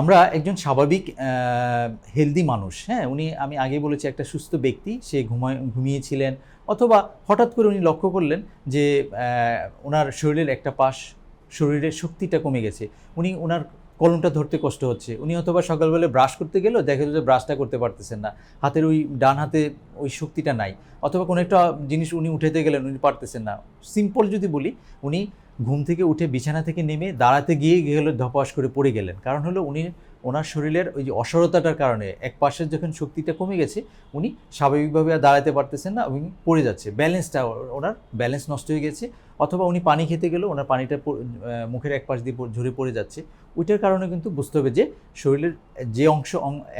আমরা একজন স্বাভাবিক হেলদি মানুষ হ্যাঁ? উনি, আমি আগে বলেছি, একটা সুস্থ ব্যক্তি। সে ঘুমায়, ঘুমিয়েছিলেন, অথবা হঠাৎ করে উনি লক্ষ্য করলেন যে ওনার শরীরের একটা পাশ, শরীরের শক্তিটা কমে গেছে। উনি ওনার কলমটা ধরতে কষ্ট হচ্ছে। উনি অথবা সকালবেলা ব্রাশ করতে গেলেও দেখা যায় যে ব্রাশটা করতে পারতেছেন না। হাতের ওই ডান হাতে ওই শক্তিটা নাই। অথবা কোনো একটা জিনিস উনি উঠাতে গেলেন, উনি পারতেছেন না। সিম্পল যদি বলি, উনি ঘুম থেকে উঠে বিছানা থেকে নেমে দাঁড়াতে গিয়ে গেলে, ধপাস করে পড়ে গেলেন। কারণ হলো উনি, ওনার শরীরের ওই যে অসরতাটার কারণে এক পাশের যখন শক্তিটা কমে গেছে, উনি স্বাভাবিকভাবে আর দাঁড়াতে পারতেছেন না, উনি পড়ে যাচ্ছে। ব্যালেন্সটা, ওনার ব্যালেন্স নষ্ট হয়ে গেছে, অথবা উনি পানি খেতে গেলেও ওনার পানিটা মুখের এক পাশ দিয়ে ঝরে পড়ে যাচ্ছে। ওইটার কারণে কিন্তু বুঝতে হবে যে, শরীরের যে অংশ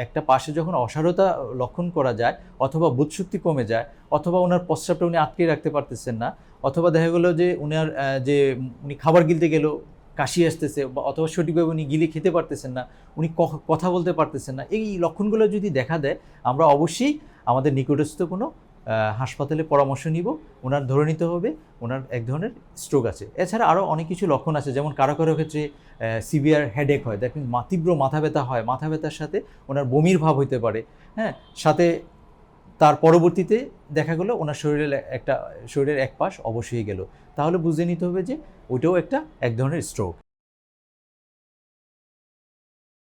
একটা পাশে যখন অসারতা লক্ষণ করা যায়, অথবা বুধশক্তি কমে যায়, অথবা ওনার প্রস্রাবটা উনি আটকে রাখতে পারতেছেন না অথবা দেখা গেলো যে উনার যে উনি খাবার গিলতে গেল, কাশি আসতেছে বা অথবা সঠিকভাবে উনি গিলে খেতে পারতেছেন না, উনি কথা বলতে পারতেছেন না, এই লক্ষণগুলো যদি দেখা দেয়, আমরা অবশ্যই আমাদের নিকটস্থ কোনো হাসপাতালে পরামর্শ নিব ওনার ধরে নিতে হবে ওনার এক ধরনের স্ট্রোক আছে। এছাড়া আরও অনেক কিছু লক্ষণ আছে, যেমন কারও কারও ক্ষেত্রে সিভিয়ার হেডেক হয় দ্যাট মিনস তীব্র মাথা ব্যথা হয়, মাথা ব্যথার সাথে ওনার বমির ভাব হইতে পারে হ্যাঁ সাথে তার পরবর্তীতে দেখা গেলো ওনার শরীরের একটা, শরীরের এক পাশ অবশ্যই গেল। তাহলে বুঝে নিতে হবে যে ওইটাও একটা এক ধরনের স্ট্রোক